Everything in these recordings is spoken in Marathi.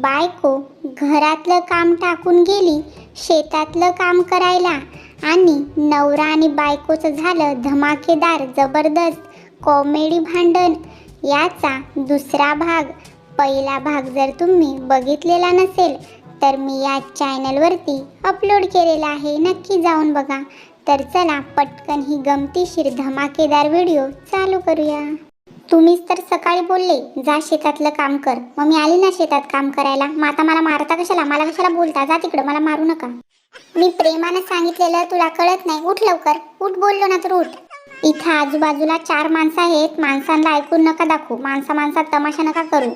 बायको घरातलं काम टाकून गेली शेतातलं काम करायला. आणि नवरा आणि बायकोचं झालं धमाकेदार जबरदस्त कॉमेडी भांडण. याचा दुसरा भाग पहिला भाग जर तुम्ही बघितलेला नसेल तर मी या चॅनलवरती अपलोड केलेला आहे. नक्की जाऊन बघा. तर चला पटकन ही गमतीशीर धमाकेदार व्हिडिओ चालू करूया. तुम्हीच तर सकाळी बोलले जा शेतातलं काम कर. मग मी आली ना शेतात काम करायला. मग आता मला मारता कशाला? मला कशाला बोलता? जा तिकडं मला मारू नका. मी प्रेमानं सांगितलेलं तुला कळत नाही. उठ लवकर. उठ बोललो ना तर उठ. इथं आजूबाजूला चार माणसं आहेत. माणसांना ऐकून नका दाखवू. माणसा माणसात तमाशा नका करू.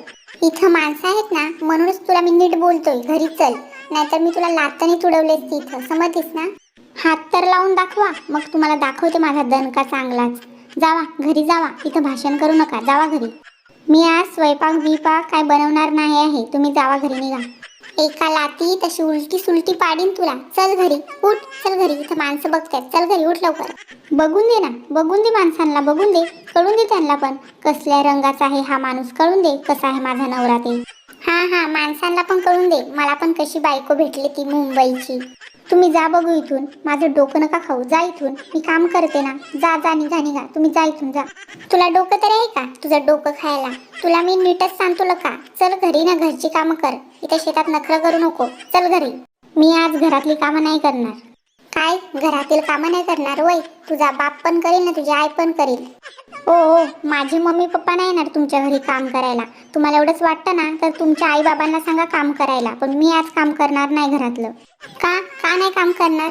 इथं माणसं आहेत ना म्हणूनच तुला मी नीट बोलतोय. घरी चल. नाहीतर मी तुला लाताने तुडवलेस इथं समजतीस ना? हात तर लावून दाखवा. मग तुम्हाला दाखवते माझा दणका चांगलाच. जावा घरी जावा. इथं भाषण करू नका. जावा घरी. मी आज स्वयंपाक बिपाक काय बनवणार नाही आहे. तुम्ही जावा घरी निघा. एका लाती तशी उलटी सुलटी पाडीन तुला. चल घरी. उठ. चल घरी. इथं माणसं बघतात चल घरी. उठ लवकर. बघून दे ना. बघून दे माणसांना. बघून दे. कळून दे त्यांना पण. कसल्या रंगाचा आहे हा माणूस. कळून दे कसा आहे माझा नवरा ते हा हा माणसांना पण कळून दे. मला पण कशी बायको भेटली ती मुंबईची. तुम्ही जा बघू इथून. माझं डोकं नका खाऊ. जा इथून. मी काम करते ना. जा जा निघा निघा. तुम्ही जा इथून जा. तुला डोकं तर आहे का? तुझं डोकं खायला. तुला मी नीटच सांगतो का चल घरी ना घरची कामं कर. इथे शेतात नखरं करू नको. चल घरी. मी आज घरातली कामं नाही करणार. काय? घरातील कामं नाही करणार वय. तुझा बाप पण करेल ना तुझी आई पण करेल. ओ हो, हो. माझी मम्मी पप्पा नाही येणार तुमच्या घरी काम करायला. तुम्हाला एवढंच वाटतं ना तर तुमच्या आई बाबांना सांगा काम करायला. पण मी आज काम करणार नाही घरातलं. का? का नाही काम करणार?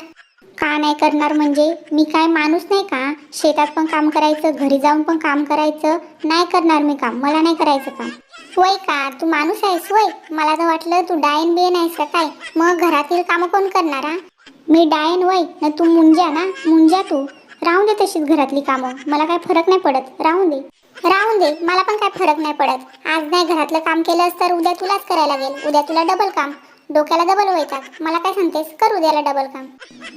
का नाही करणार म्हणजे? मी काय माणूस नाही का? शेतात पण काम करायचं घरी जाऊन पण काम करायचं. नाही करणार मी काम. मला नाही करायचं काम. वय का? तू माणूस आहेस वय. मला तर वाटलं तू डायन बियन आहेस का काय? मग घरातील कामं कोण करणार हा? मी डायन वय ना तू मुंजा ना मुंजा तू. राहून दे तशीच घरातली कामं. मला काय फरक नाही पडत. राहून दे. राहून दे. मला पण काय फरक नाही पडत. आज नाही घरातलं काम केलंस तर उद्या तुलाच करायला लागेल. उद्या तुला डबल काम. डोक्याला डबल व्हायचा मला काय सांगतेस? कर उद्याला डबल काम.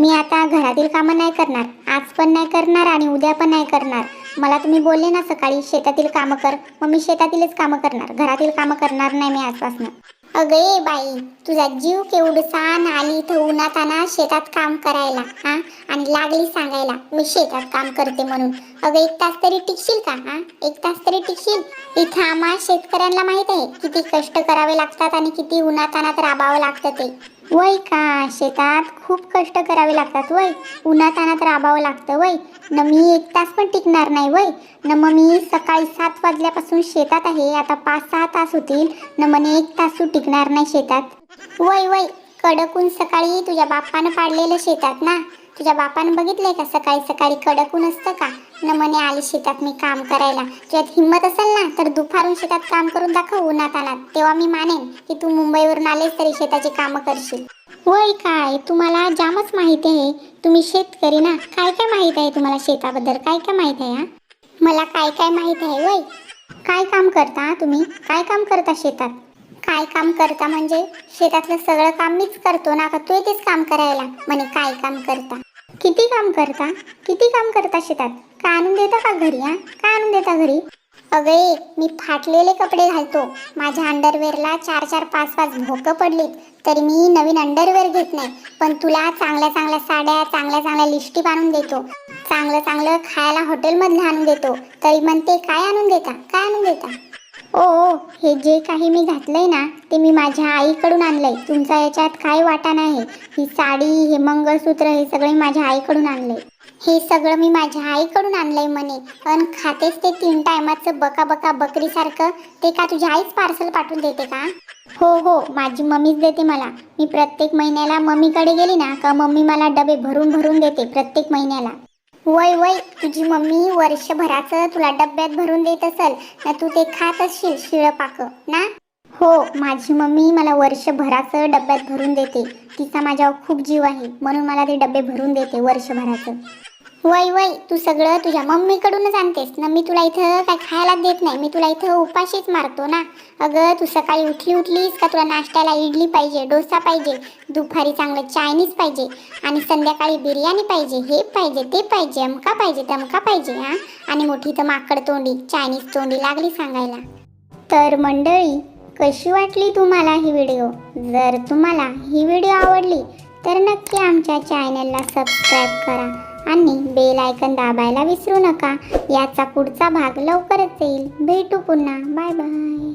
मी आता घरातील कामं नाही करणार. आज पण नाही करणार आणि उद्या पण नाही करणार. मला तुम्ही बोलले ना सकाळी शेतातील कामं कर. मग मी शेतातीलच कामं करणार. घरातील कामं करणार नाही मी आजपासनं. अगं ए बाई तुझा जीव केवढसा आली इथं उन्हात आणा शेतात काम करायला हा? आणि लागली सांगायला मी शेतात काम करते म्हणून. अगं एक तास तरी टिकशील का हा? एक तास तरी टिकशील? इथं आम्हा शेतकऱ्यांना माहीत आहे किती कष्ट करावे लागतात आणि किती उन्हात अनात राबावं लागतं ते. वय का? शेतात खूप कष्ट करावे लागतात वय. उन्हातानात राबावं लागतं वय. न मी एक तास पण टिकणार नाही वय. न मग मी सकाळी सात वाजल्यापासून शेतात आहे. आता पाच सहा तास होतील. न मने एक तास तू टिकणार नाही शेतात. वय वय. कडकून सकाळी तुझ्या बापानं पाडलेलं शेतात ना. तुझ्या बापानं बघितलंय का? सकाळी सकाळी कडकून असतं का? न म्हणे आली शेतात मी काम करायला. तुझ्यात हिंमत असेल ना तर दुपारून शेतात काम करून दाखव उन्हात अनात तेव्हा मी मानेन की तू मुंबईवरून आलेस तरी शेताची कामं करशील. वय काय? तुम्हाला जामच माहिती आहे. तुम्ही शेतकरी ना? काय काय माहीत आहे तुम्हाला शेताबद्दल? काय काय माहीत आहे हा? मला काय काय माहीत आहे वय काय काम करता तुम्ही? काय काम करता शेतात? काय काम करता? म्हणजे शेतातलं सगळं काम मीच करतो ना का तू येतेच काम करायला? म्हणे काय काम करता? किती काम करता? किती काम करता शेतात? का आणून देता का घरी हा? काय आणून देता घरी? अगे मी फाटलेले कपडे घालतो. माझ्या अंडरवेअरला चार चार पाच पाच भोकं पडलीत. तरी मी नवीन अंडरवेअर घेत नाही. पण तुला चांगल्या चांगल्या साड्या चांगल्या चांगल्या लिस्टी आणून देतो. चांगलं चांगलं खायला हॉटेलमधलं आणून देतो. तरी म्हणते काय आणून देता? काय आणून देता? ओ हे. जे काही मी घातलंय ना ते मी माझ्या आईकडून आणलंय. तुमचा याच्यात काय वाटा नाही. ही साडी हे मंगळसूत्र हे सगळे माझ्या आईकडून आणलंय. हे सगळं मी माझ्या आईकडून आणलंय म्हणे. पण खातेच ते तीन टायमाचं बका बका बकरीसारखं ते का तुझ्या आईच पार्सल पाठवून देते का? हो हो. माझी मम्मीच देते मला. मी प्रत्येक महिन्याला मम्मीकडे गेली ना का मम्मी मला डबे भरून भरून देते प्रत्येक महिन्याला. वय वय तुझी मम्मी वर्षभराचं तुला डब्यात भरून देत असेल ना तू ते खात असशील शिळं पाक ना? हो माझी मम्मी मला वर्षभराचं डब्यात भरून देते. तिचा माझ्यावर खूप जीव आहे म्हणून मला ते डबे भरून देते वर्षभराचं. वय वय तू सगळं तुझ्या मम्मीकडूनच आणतेस ना? मी तुला इथं काय खायला देत नाही. मी तुला इथं उपाशीच मारतो ना? अगं तू सकाळी उठली उठलीस का तुला नाश्त्याला इडली पाहिजे डोसा पाहिजे दुपारी चांगलं चायनीज पाहिजे आणि संध्याकाळी बिर्याणी पाहिजे हे पाहिजे ते पाहिजे अमका पाहिजे तमका पाहिजे हां? आणि मोठी तर माकड तोंडी चायनीज तोंडी लागली सांगायला. तर मंडळी कशी वाटली तुम्हाला ही व्हिडिओ? जर तुम्हाला ही व्हिडिओ आवडली तर नक्की आमच्या चॅनलला सबस्क्राईब करा. आणि बेल आयकन दाबायला विसरू नका. याचा पुढचा भाग लवकरच येईल. भेटू पुन्हा. Bye bye